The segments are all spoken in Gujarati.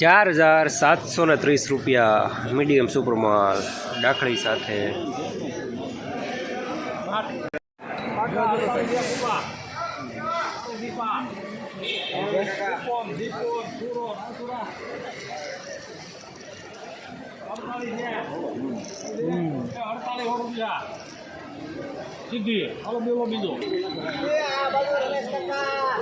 ચાર હજાર સાતસો ને ત્રીસ રૂપિયા મીડિયમ સુપરમાલ ડાખડી સાથે.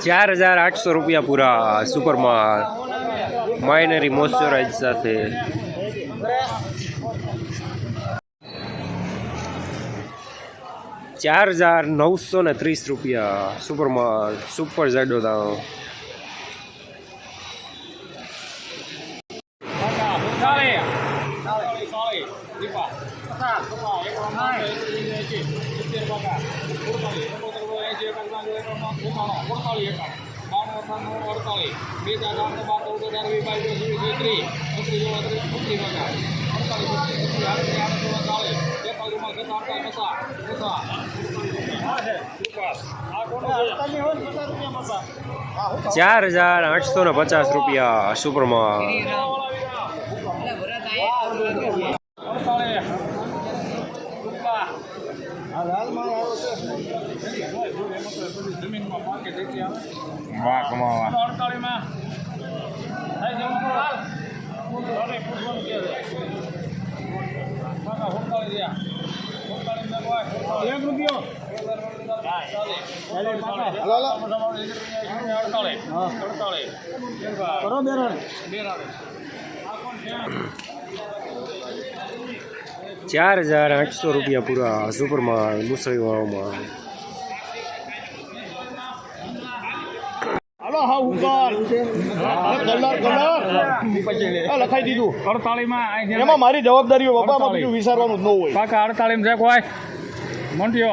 ચાર હજાર આઠસો રૂપિયા પૂરા સુપરમાં માઇનરી મોઇશ્ચરાઇઝ સાથે. ચાર હજાર નવસો ને ત્રીસ રૂપિયા. સુપર ઝાડો સુપર સિત્તેર કાકા અડતાલીસ બે ચાર બાર ચૌદ હજાર વીસ બાવીસ ત્રીસ ત્રીસ બત્રીસ ચાર હજાર આઠસો ને પચાસ રૂપિયા સુપરમાં વાહ કમાવા રૂપિયો કરો ચાર હજાર આઠસો રૂપિયા પૂરા સુપરમાલ મુસળી વાવમાં. હાલો હા ઉપર કલર કલર. લખાઈ દીધું. એમાં મારી જવાબદારી હોય બાપા બીજું વિચારવાનું જ ન હોય. પાકા અડતાલીમ છે કોઈ મોન્ટીઓ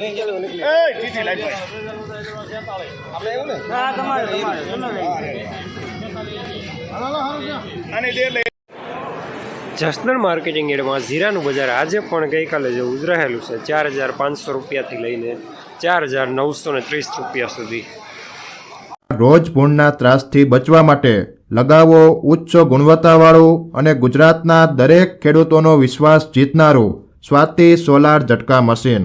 લાઈ અને દે લઈ. જસદણ માર્કેટિંગ એડમાં જીરાનું બજાર આજે પણ ગઈકાલે જેવું જ રહેલું છે ચાર હજાર પાંચસો રૂપિયાથી લઈને ચાર હજાર નવસો ને ત્રીસ રૂપિયા સુધી. રોજ પૂરના ત્રાસથી બચવા માટે લગાવો ઉચ્ચ ગુણવત્તાવાળું અને ગુજરાતના દરેક ખેડૂતોનો વિશ્વાસ જીતનારું સ્વાતિ સોલાર ઝટકા મશીન.